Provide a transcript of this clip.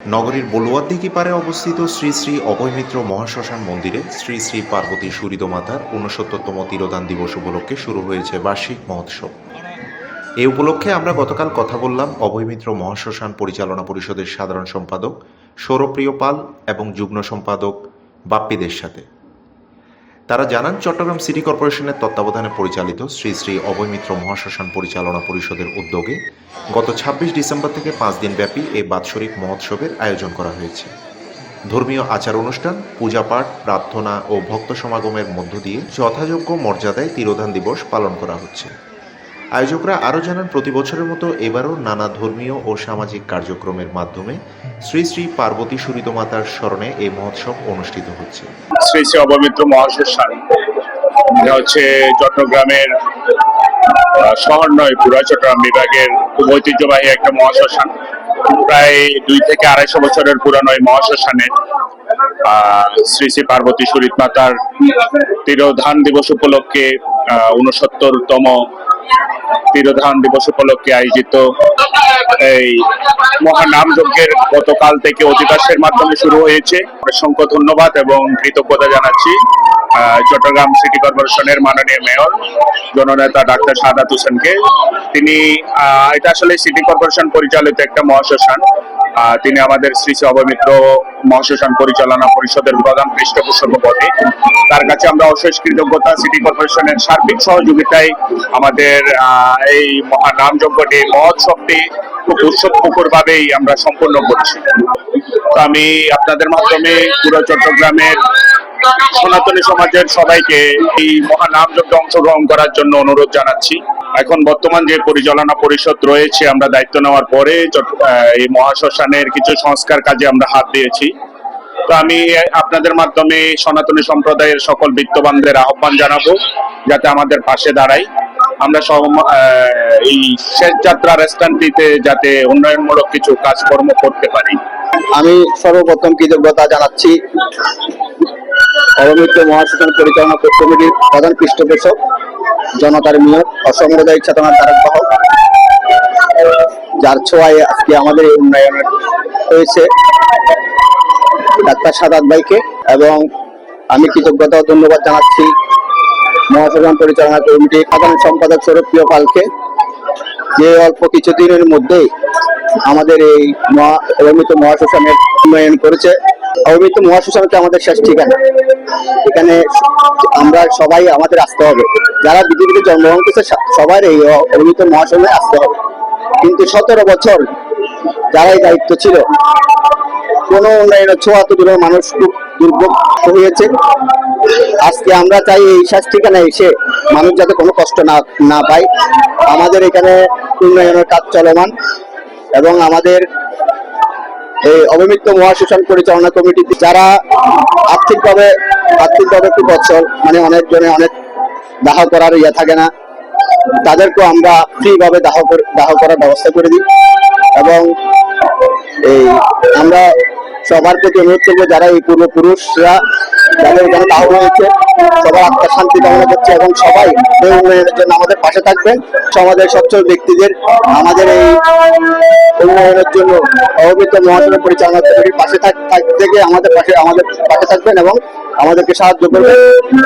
নগরীর বলুয়ার দিকে পারে অবস্থিত শ্রী শ্রী অভয়মিত্র মহাশ্মশান মন্দিরে শ্রী শ্রী পার্বতী সুরিদ মাতার ঊনসত্তরতম তিরোধান দিবস উপলক্ষে শুরু হয়েছে বার্ষিক মহোৎসব। এ উপলক্ষে আমরা গতকাল কথা বললাম অভয়মিত্র মহাশ্মশান পরিচালনা পরিষদের সাধারণ সম্পাদক সৌরপ্রিয় পাল এবং যুগ্ম সম্পাদক বাপ্পিদের সাথে তারা জানান, চট্টগ্রাম সিটি কর্পোরেশনের তত্ত্বাবধানে পরিচালিত শ্রী শ্রী অভয়মিত্র মহাশ্মশান পরিচালনা পরিষদের উদ্যোগে গত ছাব্বিশ ডিসেম্বর থেকে পাঁচ দিনব্যাপী এই বাৎসরিক মহোৎসবের আয়োজন করা হয়েছে। ধর্মীয় আচার অনুষ্ঠান পূজাপাঠ প্রার্থনা ও ভক্ত সমাগমের মধ্য দিয়ে যথাযোগ্য মর্যাদায় তিরোধান দিবস পালন করা হচ্ছে। আয়োজকরা আরও জানান, প্রতি বছরের মতো এবারও নানা ধর্মীয় ও সামাজিক কার্যক্রমের মাধ্যমে শ্রী শ্রী পার্বতী সুরিত মাতার স্মরণে এই মহোৎসব অনুষ্ঠিত হচ্ছে। শ্রী শ্রী অবমিত্র মহাশ্মশান এটা হচ্ছে চট্টগ্রামের শহর নয়, পুরা চট্টগ্রাম বিভাগের খুব ঐতিহ্যবাহী একটা মহাশ্মশান প্রায় দুই থেকে আড়াইশো বছরের পুরানো এই মহাশ্মশানে শ্রী শ্রী পার্বতী সুরিত মাতার তিরোধান দিবস উপলক্ষে উনসত্তরতম তিরোধান দিবস উপলক্ষে আয়োজিত এই মহানাম যজ্ঞের গতকাল থেকে অধিবাসের মাধ্যমে শুরু হয়েছে। অসংখ্য ধন্যবাদ এবং কৃতজ্ঞতা জানাচ্ছি। চট্টগ্রাম সিটি কর্পোরেশনের মাননীয় মেয়র, জননেতা ডাক্তার সাদাত হোসেনকে। তিনি এটা আসলে সিটি কর্পোরেশন পরিচালিত একটা মহাশ্মশান। তিনি আমাদের শ্রী অবমিত্র মহাশ্মশান পরিচালনা পরিষদের প্রধান পৃষ্ঠপোষক বটে। তার কাছে আমরা অশেষ কৃতজ্ঞতা। সিটি কর্পোরেশনের সার্বিক সহযোগিতায় আমাদের এই মহানাম যজ্ঞটি মহোৎসবটি খুব উৎসবমুখর ভাবেই আমরা সম্পন্ন করছি। তো আমি আপনাদের মাধ্যমে পুরো চট্টগ্রামের সনাতনী সমাজের সবাইকে এই মহানাম যজ্ঞে অংশগ্রহণ করার জন্য অনুরোধ জানাচ্ছি। এখন বর্তমান যে পরিচালনা পরিষদ রয়েছে, আমরা দায়িত্ব নেওয়ার পরে এই মহাশ্মশানের কিছু সংস্কার কাজে আমরা হাত দিয়েছি। তো আমি আপনাদের মাধ্যমে সনাতনী সম্প্রদায়ের সকল বিত্তবানদের আহ্বান জানাব, যাতে আমাদের পাশে দাঁড়াই আমরা এই শেষ যাত্রার স্থানটিতে যাতে উন্নয়নমূলক কিছু কাজকর্ম করতে পারি। আমি সর্বপ্রথম কৃতজ্ঞতা জানাচ্ছি অবমিত্র মহাশাসন পরিচালনা কমিটির প্রধান পৃষ্ঠপোষক, জনতার মেয়র অসাম্প্রদায়িক চেতনার ধারক বাহক যার ছোঁয়ায় আজকে আমাদের এই উন্নয়ন হয়েছে। ডাক্তার সাদাত ভাইকে এবং আমি কৃতজ্ঞতা ধন্যবাদ জানাচ্ছি মহাশাসন পরিচালনা কমিটির সাধারণ সম্পাদক সৌরপ্রিয় পালকে। যে অল্প কিছুদিনের মধ্যেই আমাদের এই মহা অবমিত মহাশ্মশানের উন্নয়ন করেছে। অবমিত মহাশ্মশান হচ্ছে আমাদের শেষ ঠিকানা। এখানে আমরা সবাই আমাদের আসতে হবে। যারা পৃথিবীতে জন্মগ্রহণ করছে, সা- সবার এই অ- অবমিত মহাশ্মশানে আসতে হবে। কিন্তু সতেরো বছর যারা এই দায়িত্ব ছিল, কোনো উন্নয়নের ছোঁয়া তো দূরের মানুষ খুব দুর্ভোগ হয়েছে আজকে আমরা চাই এই শেষ ঠিকানায় এসে মানুষ যাতে কোনো কষ্ট না না পায়। আমাদের এখানে উন্নয়নের কাজ চলমান এবং আমাদের এই অবমিত্র মহাশোষণ পরিচালনা কমিটিতে যারা আর্থিকভাবে আর্থিকভাবে খুব অচল মানে অনেকজনে অনেক দাহ করার ইয়ে থাকে না, তাদেরকেও আমরা ফ্রিভাবে দাহ দাহ করার ব্যবস্থা করে দিই। এবং এই আমরা সবার প্রতি অনুরোধ করব, যারা এই পূর্বপুরুষরা যাদের এখানে দাহ হয়েছে আত্মার শান্তি কামনা করছে এবং সবাই এই উন্নয়নের জন্য আমাদের পাশে থাকবেন। সমাজের সচ্ছল ব্যক্তিদের আমাদের এই উন্নয়নের জন্য অবহিত মহাসভা পরিচালনা কমিটির পাশে থাক- আমাদের পাশে আমাদের পাশে থাকবেন এবং আমাদেরকে সাহায্য করবেন।